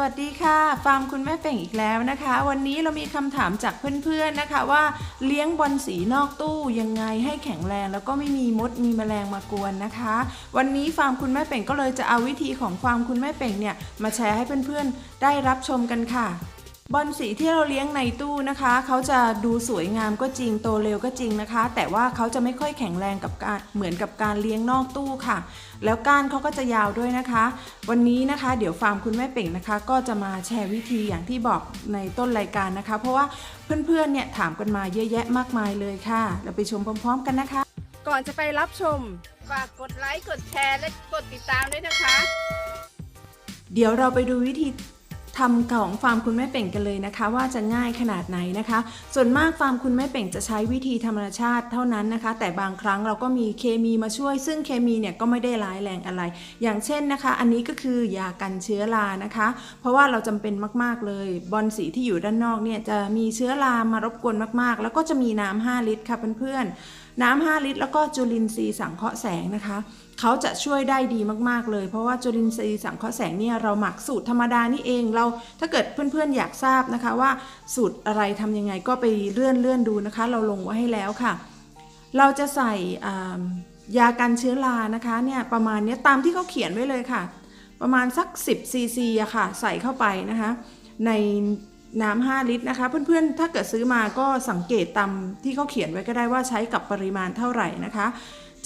วัสดีค่ะฟาร์มคุณแม่เป่งอีกแล้วนะคะ วันนี้เรามีคำถามจากเพื่อนๆนะคะว่าเลี้ยงบอลสีนอกตู้ยังไงให้แข็งแรง แล้วก็ไม่มีมดมีแมลงมากวนนะคะ วันนี้ฟาร์มคุณแม่เป่งก็เลยจะเอาวิธีของฟาร์มคุณแม่เป่งเนี่ยมาแชร์ให้เพื่อนๆได้รับชมกันค่ะ บอลสีที่เราเลี้ยงในตู้นะคะ เขาจะดูสวยงามก็จริงโตเร็วก็จริงนะคะ แต่ว่าเขาจะไม่ค่อยแข็งแรงกับการเหมือนกับการเลี้ยงนอกตู้ค่ะ แล้วก้านเขาก็จะยาวด้วยนะคะ วันนี้นะคะเดี๋ยวฟาร์มคุณแม่เป่งนะคะ ก็จะมาแชร์วิธีอย่างที่บอกในต้นรายการนะคะ เพราะว่าเพื่อนๆเนี่ยถามกันมาเยอะแยะมากมายเลยค่ะ เราไปชมพร้อมๆ กันนะคะ ก่อนจะไปรับชมฝากกดไลค์กดแชร์และกดติดตามด้วยนะคะ เดี๋ยวเราไปดูวิธี ทำของฟาร์มคุณแม่เป่งกันเลยนะคะ ว่าจะง่ายขนาดไหนนะคะ ส่วนมากฟาร์มคุณแม่เป่งจะใช้วิธีธรรมชาติเท่านั้นนะคะ แต่บางครั้งเราก็มีเคมีมาช่วย ซึ่งเคมีเนี่ยก็ไม่ได้ร้ายแรงอะไร อย่างเช่นนะคะ อันนี้ก็คือยากันเชื้อรานะคะ เพราะว่าเราจำเป็นมากๆเลยบอลสีที่อยู่ด้านนอกเนี่ยจะมีเชื้อรามารบกวนมากๆ แล้วก็จะมีน้ำ5ลิตรค่ะเพื่อนๆน้ำ 5 ลิตร แล้วก็จุลินทรีย์สังเคราะห์แสงนะคะ เขาจะช่วยได้ดีมากๆเลย เพราะว่าจุลินทรีย์สังเคราะห์แสงเนี่ยเราหมักสูตรธรรมดานี่เองเราถ้าเกิดเพื่อนๆอยากทราบนะคะว่าสูตรอะไรทำยังไงก็ไปเลื่อนเลื่อนดูนะคะ เราลงไว้ให้แล้วค่ะ เราจะใส่ยากันเชื้อรานะคะเนี่ยประมาณนี้ตามที่เขาเขียนไว้เลยค่ะ ประมาณสัก 10ซีซีอะค่ะ ใส่เข้าไปนะคะ ใน น้ำ5ลิตรนะคะ เพื่อนๆ ถ้าเกิดซื้อมาก็สังเกตตามที่เขาเขียนไว้ก็ได้ว่าใช้กับปริมาณเท่าไหร่นะคะ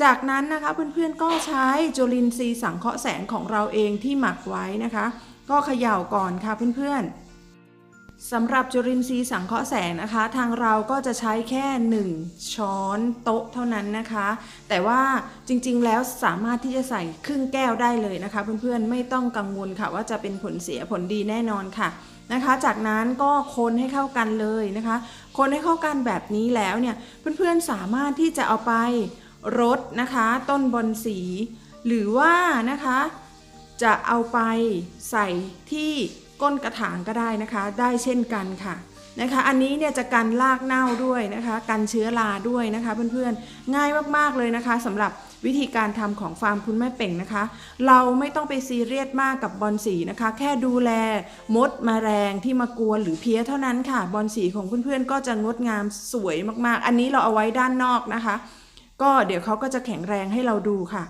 จากนั้นนะคะเพื่อนๆ ก็ใช้จุลินทรีย์สังเคราะห์แสงของเราเองที่หมักไว้นะคะ ก็เขย่าก่อนค่ะเพื่อนๆสำหรับจุลินทรีย์สังเคราะห์แสงนะคะ ทางเราก็จะใช้แค่ 1 ช้อนโต๊ะเท่านั้นนะคะ แต่ว่าจริงๆ แล้วสามารถที่จะใส่ครึ่งแก้วได้เลยนะคะ เพื่อนๆ ไม่ต้องกังวลค่ะว่าจะเป็นผลเสียผลดีแน่นอนค่ะ นะคะ จากนั้นก็คนให้เข้ากันเลยนะคะ คนให้เข้ากันแบบนี้แล้วเนี่ยเพื่อนๆสามารถที่จะเอาไปรดนะคะ ต้นบอนสี หรือว่านะคะจะเอาไปใส่ที่ก้นกระถางก็ได้นะคะ ได้เช่นกันค่ะนะคะ อันนี้เนี่ยจะกันรากเน่าด้วยนะคะ กันเชื้อราด้วยนะคะ เพื่อนๆง่ายมากๆเลยนะคะสำหรับ วิธีการทำของฟาร์มคุณแม่เป่งนะคะ เราไม่ต้องไปซีเรียสมากกับบอลสีนะคะ แค่ดูแลมดแมลงที่มากวนหรือเพี้ยเท่านั้นค่ะบอลสีของเพื่อนๆก็จะงดงามสวยมากๆ อันนี้เราเอาไว้ด้านนอกนะคะ ก็เดี๋ยวเขาก็จะแข็งแรงให้เราดูค่ะ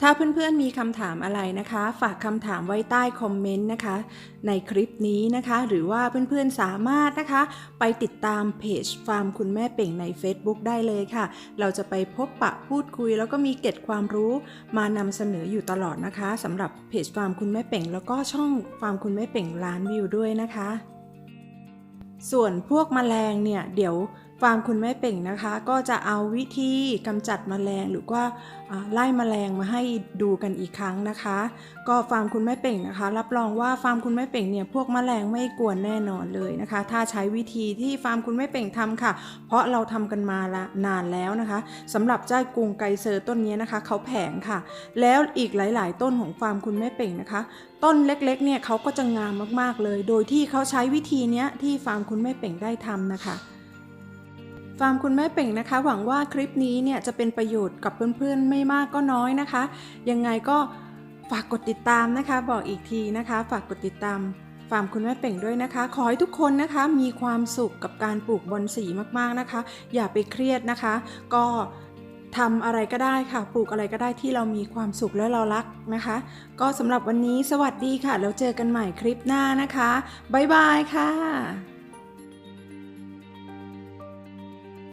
ถ้าเพื่อนๆมีคำถามอะไรนะคะ ฝากคำถามไว้ใต้คอมเมนต์นะคะ ในคลิปนี้นะคะ หรือว่าเพื่อนๆสามารถนะคะ ไปติดตามเพจฟาร์มคุณแม่เป่งใน Facebook ได้เลยค่ะ เราจะไปพบปะพูดคุย แล้วก็มีเก็ดความรู้มานำเสนออยู่ตลอดนะคะสำหรับเพจฟาร์มคุณแม่เป่ง แล้วก็ช่องฟาร์มคุณแม่เป่งล้านวิวด้วยนะคะ ส่วนพวกแมลงเนี่ยเดี๋ยว ฟาร์มคุณแม่เป่งนะคะ ก็จะเอาวิธีกำจัดแมลงหรือว่าไล่แมลงมาให้ดูกันอีกครั้งนะคะ ก็ฟาร์มคุณแม่เป่งนะคะ รับรองว่าฟาร์มคุณแม่เป่งเนี่ยพวกแมลงไม่กวนแน่นอนเลยนะคะ ถ้าใช้วิธีที่ฟาร์มคุณแม่เป่งทำค่ะ เพราะเราทำกันมาละนานแล้วนะคะสำหรับเจ้ากรุงไกเซอร์ต้นนี้นะคะเขาแผงค่ะ แล้วอีกหลาย ๆ ต้นของฟาร์มคุณแม่เป่งนะคะ ต้นเล็ก ๆ เนี่ยเขาก็จะงามมากๆเลย โดยที่เขาใช้วิธีเนี้ยที่ฟาร์มคุณแม่เป่งได้ทำนะคะ ฟาร์มคุณแม่เป่งนะคะ หวังว่าคลิปนี้เนี่ยจะเป็นประโยชน์กับเพื่อนๆ ไม่มากก็น้อยนะคะ ยังไงก็ฝากกดติดตามนะคะ บอกอีกทีนะคะ ฝากกดติดตามฟาร์มคุณแม่เป่งด้วยนะคะ ขอให้ทุกคนนะคะมีความสุขกับการปลูกบอนสีมากๆนะคะ อย่าไปเครียดนะคะ ก็ทำอะไรก็ได้ค่ะ ปลูกอะไรก็ได้ที่เรามีความสุขและเรารักนะคะ ก็สำหรับวันนี้สวัสดีค่ะ แล้วเจอกันใหม่คลิปหน้านะคะ บ๊ายบายค่ะ